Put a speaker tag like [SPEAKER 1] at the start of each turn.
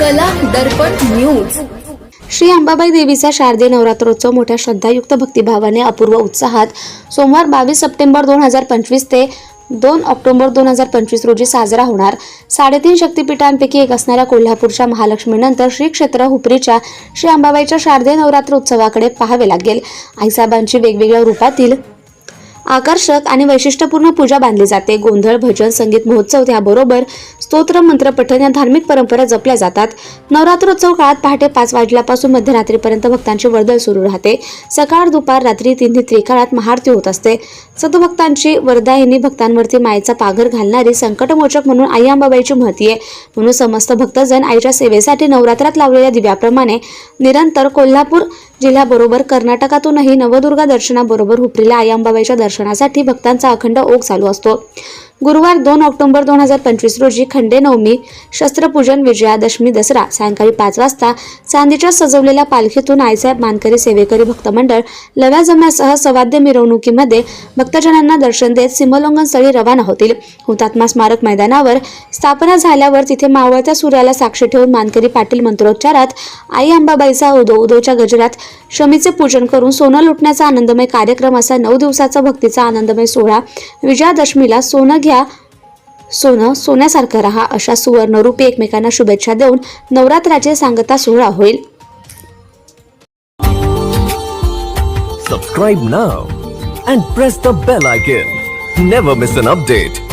[SPEAKER 1] कला दर्पण न्यूज.
[SPEAKER 2] श्री अंबाबाई देवीचा शारदीय नवरात्रोत्सव मोठ्या श्रद्धायुक्त भक्तिभावाने अपूर्व उत्साहात सोमवार बावीस सप्टेंबर दोन हजार पंचवीस ते दोन ऑक्टोबर दोन हजार पंचवीस रोजी साजरा होणार. साडेतीन शक्तिपीठांपैकी एक असणाऱ्या कोल्हापूरच्या महालक्ष्मीनंतर श्री क्षेत्र हुपरीच्या श्री अंबाबाईच्या शारदीय नवरात्र उत्सवाकडे पाहावे लागेल. आईसाहेबांची वेगवेगळ्या रूपातील आकर्षक आणि वैशिष्ट्यपूर्ण पूजा बांधली जाते. गोंधळ भजन संगीत महोत्सव त्याबरोबर स्तोत्र मंत्र पठण या धार्मिक परंपरा जपल्या जातात. नवरात्रोत्सव काळात पहाटे पाच वाजल्यापासून मध्यरात्रीपर्यंत भक्तांची वर्दळ सुरू राहते. सकाळ दुपार रात्री तिन्ही त्रिकाळात महाआरती होत असते. सतभक्तांची वरदायिनी भक्तांवरती मायेचा पाघर घालणारी संकटमोचक म्हणून आई अंबाबाईची महती आहे. म्हणून समस्त भक्तजन आईच्या सेवेसाठी नवरात्रात लावलेल्या दिव्याप्रमाणे निरंतर कोल्हापूर जिल्ह्याबरोबर कर्नाटकातूनही नवदुर्गा दर्शनाबरोबर हुपरीला आई अंबाबाईच्या दर्शनासाठी भक्तांचा अखंड ओघ चालू असतो. गुरुवार दोन ऑक्टोबर दोन हजार पंचवीस रोजी खंडेनवमी शस्त्रपूजन विजयादशमी दसरा सायंकाळी पाच वाजता चांदीच्या सजवलेल्या पालखीतून आईसाहेब मानकरी सेवेकरी भक्तमंडळ लव्या जम्यासह सवाद्य मिरवणुकीमध्ये भक्तजनांना दर्शन देत सिमलोंगन स्थळी रवाना होतील. हुतात्मा स्मारक मैदानावर स्थापना झाल्यावर तिथे मावळत्या सूर्याला साक्षी ठेवून मानकरी पाटील मंत्रोच्चारात आई अंबाबाईचा उदो उदोच्या गजरात शमीचे पूजन करून सोनं लुटण्याचा आनंदमय कार्यक्रम असा नऊ दिवसाचा भक्तीचा आनंदमय सोहळा. विजयादशमीला सोनं घ्या सोनं सोन्यासारखं राहा अशा सुवर्णरूपी एकमेकांना शुभेच्छा देऊन नवरात्राचे सांगता सोहळा होईल
[SPEAKER 3] subscribe now and press the bell icon never miss an update